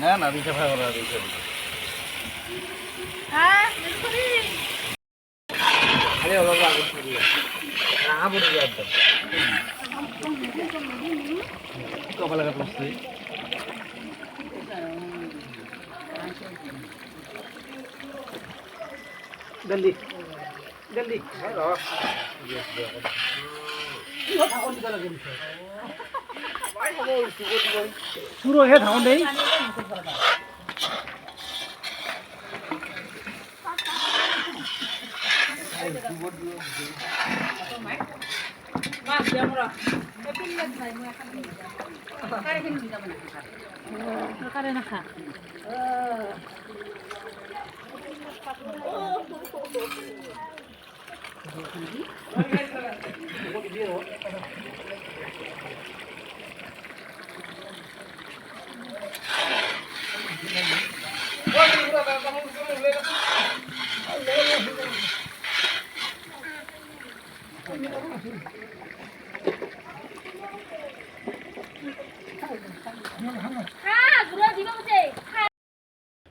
না না দুইটা ভাগ করা দুইটা দুইটা। আরে অলপ আগে পড়ি রাঙা পড়ি একদম। কপালে কাপড় পড়ছি জলদি জলদি। শুরু হে থাকুন দেই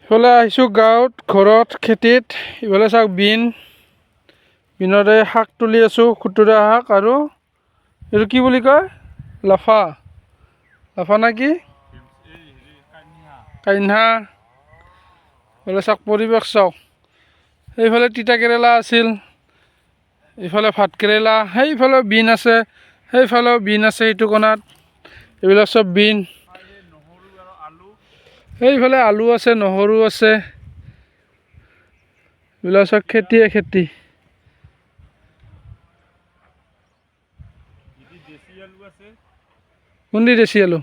ইফালে আহিছোঁ গাঁৱত, ঘৰত, খেতিত। ইফালে চাওক বিন। বিনৰে শাক তুলি আছোঁ, খুতুৰা শাক আৰু এইটো কি বুলি কয়? লাফা। লাফা না কি? কাইন্ধা ইফালে চাওক পৰিৱেশ চাওক। সেইফালে তিতা কেৰেলা আছিল। ইফালে ভাত কেৰেলা। সেইফালেও বিন আছে। সেইফালেও বিন আছে সেইটো কোণাত। এইবিলাক চব বিন। সেইফালে আলু আছে নহৰু আছে। এইবিলাক চব খেতিয়ে খেতি। কোনদি দেশী আলু?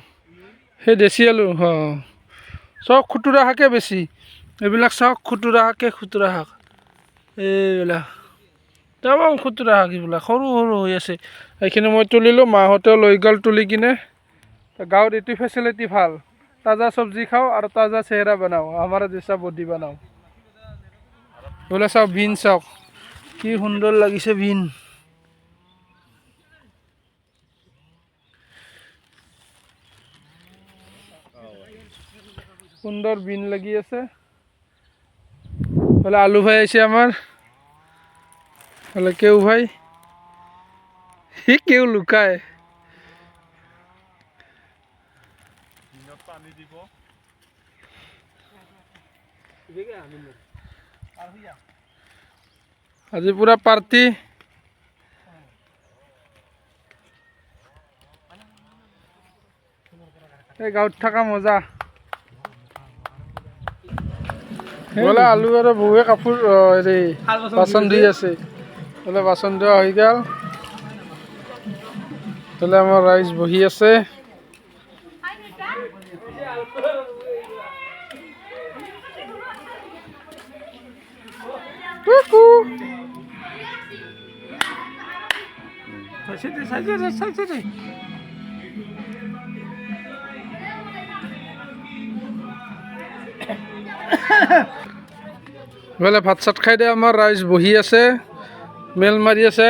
সেই দেশী আলু হ। চব খুতুৰা শাকে বেছি। এইবিলাক চাওক খুতুৰা শাকে খুতুৰা শাক। এইবিলাক। তামাম খুতুৰা শাক এইবিলাক সৰু সৰু হৈ আছে। এইখিনি মই তুলিলোঁ মাহঁতেও লৈ গ'ল তুলি কিনে। গাঁৱত এইটো ফেচিলিটি ভালো। তাজা চব্জি খাওঁ আৰু তাজা চেহেৰা বনাওঁ, আমাৰ জেচা বডি বনাওঁ। বোলে চাওক বিন চাওক, কি সুন্দৰ লাগিছে বিন সুন্দৰ বিন লাগি আছে। বোলে আলু ভাই আহিছে আমাৰ। বোলে কেউ ভাই কেউ লুকায়। আজি পুৰা পাৰ্টি এই গাঁৱত থকা মজা। বোলে আলু আৰু বৌৱে কাপোৰ হেৰি বাচন ধুই আছে। বোলে বাচন ধোৱা হৈ গ'ল। বোলে আমাৰ ৰাইজ বহি আছে। কুকু চাইছে দে চাইছে বোলে ভাত চাত খাই দে আমাৰ ৰাইজ বহি আছে মেল মাৰি আছে।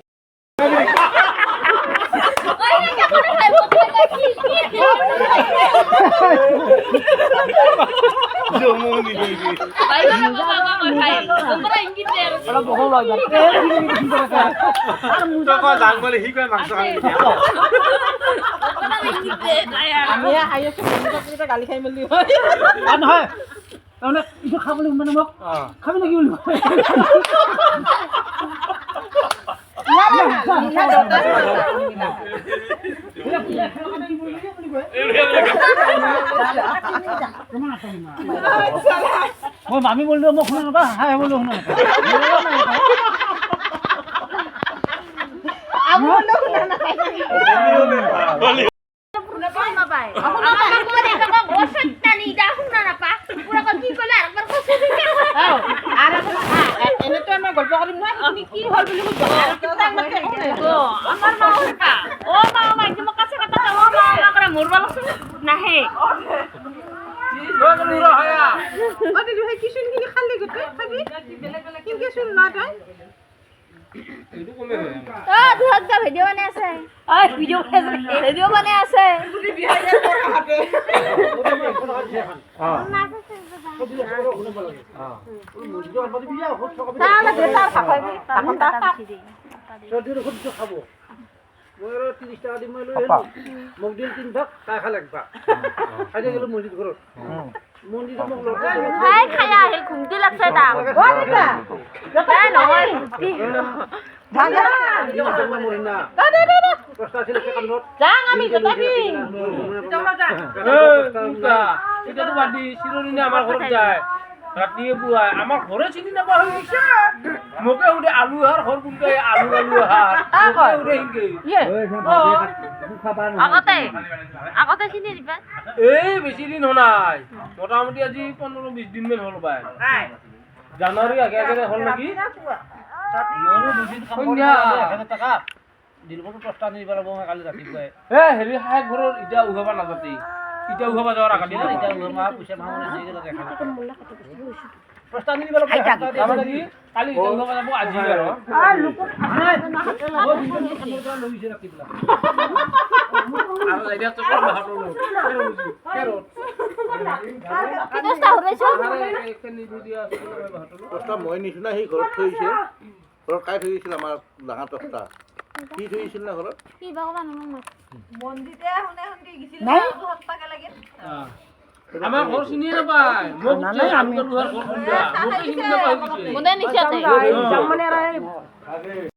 গালি খাই মেলি নহয় তাৰমানে এইটো খাবলৈ মানে মোক খাবি নেকি বুলি। মই মামী বলল মোক শুনা নাপা হাই বলো শুনা গল্প কৰিম কি হ'ল বুলি সুধো মা অ মা মা, মা কৰে, মৰবা লাগছে। নাহে। অ দিদি ভাই কিছু খিনি খালি গোটেই খাবি। হয়। আৰু ত্ৰিছ টকা দি মই লৈ মোক দিল তিন ভাগ তাই খালে এক ভাগ খাই থৈ গ'লো ঘৰত মন্দিৰত মোক লগ খাই খাই আহি লাগছে। এই নহয়। আমাৰ ঘৰত যায় ৰাতিয়ে পুৱাই আমাৰ ঘৰে চিনি হৈ গৈছে মোকে সুধে আলু আহাৰ ঘৰ কোনকে আলু আলু আহাৰ? সুধে সিনকে। আগতে আগতে চিনি দিবা? এই বেছি দিন হোৱা নাই। মোটামুটি আজি পোন্ধৰ বিছ দিনমান হ'ল পাই। জানুৱাৰী আগে আগে হ'ল নেকি? সন্ধ্যা। এ হেৰি হাই ঘৰত এতিয়া উঘাব কালি যাব আজি লোক। আছে নহয় বাহাদুৰ লোক। টস্তা মই নিচিনা সি ঘৰত থৈছে ঘৰত কাই থৈ গৈছিল আমাৰ ডাঙৰ টস্তা থৈ গৈছিল না ঘৰত কি বা ক'বা নহয় আহ। আমাৰ ঘৰ চিনিয়ে নাপায় মোক যে আপোনালোকৰ ঘৰ কোনটা? মোকে চিনি নাপায় হৈছে। মোদে নিচাতে অ। মানে